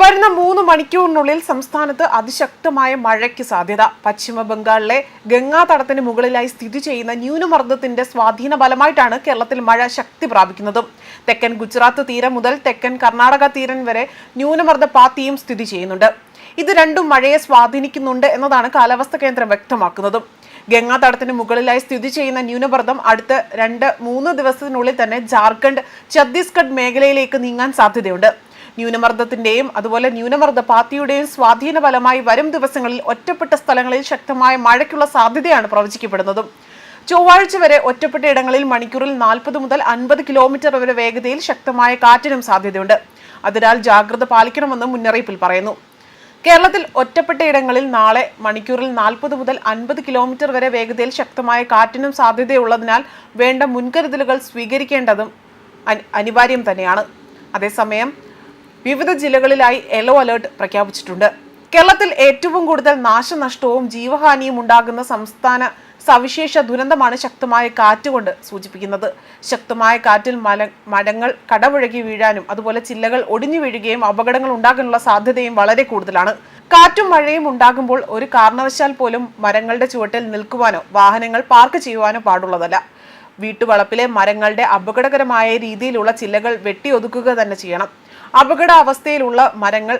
വരുന്ന മൂന്ന് മണിക്കൂറിനുള്ളിൽ സംസ്ഥാനത്ത് അതിശക്തമായ മഴയ്ക്ക് സാധ്യത. പശ്ചിമ ബംഗാളിലെ ഗംഗാതടത്തിന് മുകളിലായി സ്ഥിതി ചെയ്യുന്ന ന്യൂനമർദ്ദത്തിന്റെ സ്വാധീന ഫലമായിട്ടാണ് കേരളത്തിൽ മഴ ശക്തി പ്രാപിക്കുന്നതും. തെക്കൻ ഗുജറാത്ത് തീരം മുതൽ തെക്കൻ കർണാടക തീരം വരെ ന്യൂനമർദ്ദ പാത്തിയും സ്ഥിതി ചെയ്യുന്നുണ്ട്. ഇത് രണ്ടും മഴയെ സ്വാധീനിക്കുന്നുണ്ട് എന്നതാണ് കാലാവസ്ഥാ കേന്ദ്രം വ്യക്തമാക്കുന്നത്. ഗംഗാതടത്തിന് മുകളിലായി സ്ഥിതി ചെയ്യുന്ന ന്യൂനമർദ്ദം അടുത്ത രണ്ട് മൂന്ന് ദിവസത്തിനുള്ളിൽ തന്നെ ജാർഖണ്ഡ് ഛത്തീസ്ഗഡ് മേഖലയിലേക്ക് നീങ്ങാൻ സാധ്യതയുണ്ട്. ന്യൂനമർദ്ദത്തിന്റെയും അതുപോലെ ന്യൂനമർദ്ദ പാത്തിയുടെയും സ്വാധീന ഫലമായി വരും ദിവസങ്ങളിൽ ഒറ്റപ്പെട്ട സ്ഥലങ്ങളിൽ ശക്തമായ മഴയ്ക്കുള്ള സാധ്യതയാണ് പ്രവചിക്കപ്പെടുന്നത്. ചൊവ്വാഴ്ച വരെ ഒറ്റപ്പെട്ട ഇടങ്ങളിൽ മണിക്കൂറിൽ നാൽപ്പത് മുതൽ അൻപത് കിലോമീറ്റർ വരെ വേഗതയിൽ ശക്തമായ കാറ്റിനും സാധ്യതയുണ്ട്. അതിനാൽ ജാഗ്രത പാലിക്കണമെന്ന് മുന്നറിയിപ്പിൽ പറയുന്നു. കേരളത്തിൽ ഒറ്റപ്പെട്ട ഇടങ്ങളിൽ നാളെ മണിക്കൂറിൽ നാൽപ്പത് മുതൽ അൻപത് കിലോമീറ്റർ വരെ വേഗതയിൽ ശക്തമായ കാറ്റിനും സാധ്യതയുള്ളതിനാൽ വേണ്ട മുൻകരുതലുകൾ സ്വീകരിക്കേണ്ടതും അനിവാര്യം തന്നെയാണ്. അതേസമയം വിവിധ ജില്ലകളിലായി യെല്ലോ അലേർട്ട് പ്രഖ്യാപിച്ചിട്ടുണ്ട്. കേരളത്തിൽ ഏറ്റവും കൂടുതൽ നാശനഷ്ടവും ജീവഹാനിയും ഉണ്ടാകുന്ന സംസ്ഥാന സവിശേഷ ദുരന്തമാണ് ശക്തമായ കാറ്റ് കൊണ്ട് സൂചിപ്പിക്കുന്നത്. ശക്തമായ കാറ്റിൽ മല മരങ്ങൾ കടപുഴകി വീഴാനും അതുപോലെ ചില്ലകൾ ഒടിഞ്ഞു വീഴുകയും അപകടങ്ങൾ ഉണ്ടാകാനുള്ള സാധ്യതയും വളരെ കൂടുതലാണ്. കാറ്റും മഴയും ഉണ്ടാകുമ്പോൾ ഒരു കാരണവശാൽ പോലും മരങ്ങളുടെ ചുവട്ടിൽ നിൽക്കുവാനോ വാഹനങ്ങൾ പാർക്ക് ചെയ്യുവാനോ പാടുള്ളതല്ല. വീട്ടുവളപ്പിലെ മരങ്ങളുടെ അപകടകരമായ രീതിയിലുള്ള ചില്ലകൾ വെട്ടിയൊതുക്കുക തന്നെ ചെയ്യണം. അപകട അവസ്ഥയിലുള്ള മരങ്ങൾ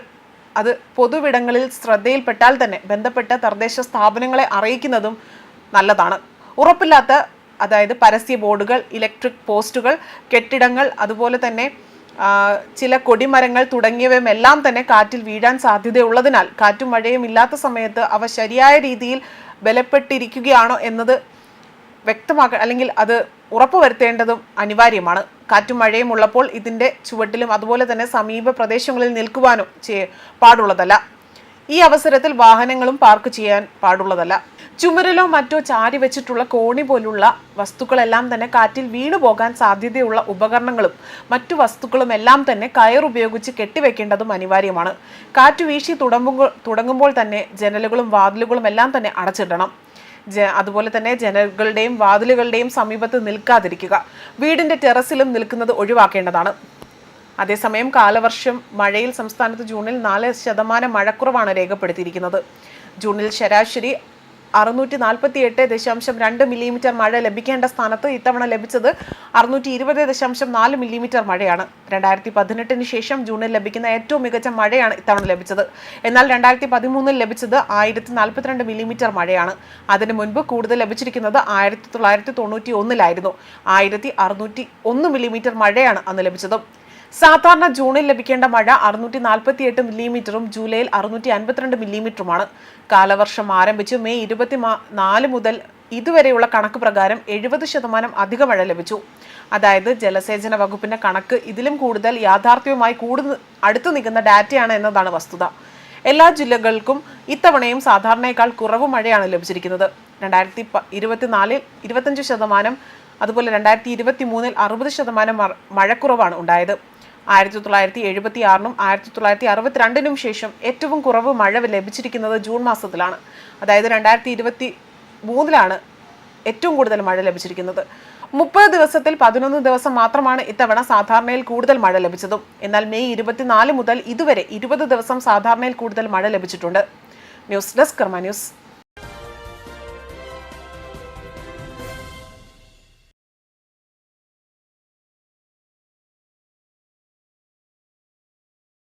അത് പൊതുവിടങ്ങളിൽ ശ്രദ്ധയിൽപ്പെട്ടാൽ തന്നെ ബന്ധപ്പെട്ട തദ്ദേശ സ്ഥാപനങ്ങളെ അറിയിക്കുന്നതും നല്ലതാണ്. ഉറപ്പില്ലാത്ത അതായത് പരസ്യ ബോർഡുകൾ ഇലക്ട്രിക് പോസ്റ്റുകൾ കെട്ടിടങ്ങൾ അതുപോലെ തന്നെ ചില കൊടിമരങ്ങൾ തുടങ്ങിയവയുമെല്ലാം തന്നെ കാറ്റിൽ വീഴാൻ സാധ്യതയുള്ളതിനാൽ കാറ്റും മഴയും ഇല്ലാത്ത സമയത്ത് അവ ശരിയായ രീതിയിൽ ബലപ്പെട്ടിരിക്കുകയാണോ എന്നത് വ്യക്തമാക്ക അല്ലെങ്കിൽ അത് ഉറപ്പുവരുത്തേണ്ടതും അനിവാര്യമാണ്. കാറ്റും മഴയും ഉള്ളപ്പോൾ ഇതിന്റെ ചുവട്ടിലും അതുപോലെ തന്നെ സമീപ പ്രദേശങ്ങളിൽ നിൽക്കുവാനും പാടുള്ളതല്ല. ഈ അവസരത്തിൽ വാഹനങ്ങളും പാർക്ക് ചെയ്യാൻ പാടുള്ളതല്ല. ചുമരിലോ മറ്റോ ചാരി വെച്ചിട്ടുള്ള കോണി പോലുള്ള വസ്തുക്കളെല്ലാം തന്നെ കാറ്റിൽ വീണു പോകാൻ സാധ്യതയുള്ള ഉപകരണങ്ങളും മറ്റു വസ്തുക്കളും എല്ലാം തന്നെ കയർ ഉപയോഗിച്ച് കെട്ടിവെക്കേണ്ടതും അനിവാര്യമാണ്. കാറ്റ് വീശി തുടങ്ങുമ്പോൾ തുടങ്ങുമ്പോൾ തന്നെ ജനലുകളും വാതിലുകളും എല്ലാം തന്നെ അടച്ചിടണം. അതുപോലെ തന്നെ ജനലുകളുടെയും വാതിലുകളുടെയും സമീപത്ത് നിൽക്കാതിരിക്കുക. വീടിന്റെ ടെറസിലും നിൽക്കുന്നത് ഒഴിവാക്കേണ്ടതാണ്. അതേസമയം കാലവർഷം മഴയിൽ സംസ്ഥാനത്ത് ജൂണിൽ നാല് ശതമാനം മഴക്കുറവാണ് രേഖപ്പെടുത്തിയിരിക്കുന്നത്. ജൂണിൽ ശരാശരി അറുന്നൂറ്റി നാൽപ്പത്തി എട്ട് ദശാംശം രണ്ട് മില്ലിമീറ്റർ മഴ ലഭിക്കേണ്ട സ്ഥാനത്ത് ഇത്തവണ ലഭിച്ചത് അറുന്നൂറ്റി ഇരുപത് ദശാംശം നാല് മില്ലിമീറ്റർ മഴയാണ്. രണ്ടായിരത്തി പതിനെട്ടിന് ശേഷം ജൂണിൽ ലഭിക്കുന്ന ഏറ്റവും മികച്ച മഴയാണ് ഇത്തവണ ലഭിച്ചത്. എന്നാൽ രണ്ടായിരത്തി പതിമൂന്നിൽ ലഭിച്ചത് ആയിരത്തി നാൽപ്പത്തിരണ്ട് മില്ലിമീറ്റർ മഴയാണ്. അതിനു മുൻപ് കൂടുതൽ ലഭിച്ചിരിക്കുന്നത് ആയിരത്തി തൊള്ളായിരത്തി തൊണ്ണൂറ്റി ഒന്നിലായിരുന്നു ആയിരത്തി അറുന്നൂറ്റി ഒന്ന് മില്ലിമീറ്റർ മഴയാണ് അന്ന് ലഭിച്ചത്. സാധാരണ ജൂണിൽ ലഭിക്കേണ്ട മഴ അറുന്നൂറ്റി നാൽപ്പത്തി എട്ട് മില്ലിമീറ്ററും ജൂലൈയിൽ അറുന്നൂറ്റി അൻപത്തിരണ്ട് മില്ലിമീറ്ററുമാണ്. കാലവർഷം ആരംഭിച്ച്. മെയ് ഇരുപത്തി നാല് മുതൽ ഇതുവരെയുള്ള കണക്ക് പ്രകാരം എഴുപത് ശതമാനം അധിക മഴ ലഭിച്ചു. അതായത് ജലസേചന വകുപ്പിന്റെ കണക്ക് ഇതിലും കൂടുതൽ യാഥാർത്ഥ്യവുമായി കൂടുതൽ അടുത്തു നിൽക്കുന്ന ഡാറ്റയാണ് എന്നതാണ് വസ്തുത. എല്ലാ ജില്ലകൾക്കും ഇത്തവണയും സാധാരണയേക്കാൾ കുറവ് മഴയാണ് ലഭിച്ചിരിക്കുന്നത്. രണ്ടായിരത്തി ഇരുപത്തിനാലിൽ ഇരുപത്തഞ്ച് ശതമാനം അതുപോലെ രണ്ടായിരത്തി ഇരുപത്തി മൂന്നിൽ അറുപത് ശതമാനം മഴക്കുറവാണ് ഉണ്ടായത്. ആയിരത്തി തൊള്ളായിരത്തി എഴുപത്തി ആറിനും ആയിരത്തി തൊള്ളായിരത്തി അറുപത്തിരണ്ടിനും ശേഷം ഏറ്റവും കുറവ് മഴ ലഭിച്ചിരിക്കുന്നത് ജൂൺ മാസത്തിലാണ്. അതായത് രണ്ടായിരത്തി ഇരുപത്തി മൂന്നിലാണ് ഏറ്റവും കൂടുതൽ മഴ ലഭിച്ചിരിക്കുന്നത്. മുപ്പത് ദിവസത്തിൽ പതിനൊന്ന് ദിവസം മാത്രമാണ് ഇത്തവണ സാധാരണയിൽ കൂടുതൽ മഴ ലഭിച്ചതും. എന്നാൽ മെയ് ഇരുപത്തിനാല് മുതൽ ഇതുവരെ ഇരുപത് ദിവസം സാധാരണയിൽ കൂടുതൽ മഴ ലഭിച്ചിട്ടുണ്ട്. News desk Karma news.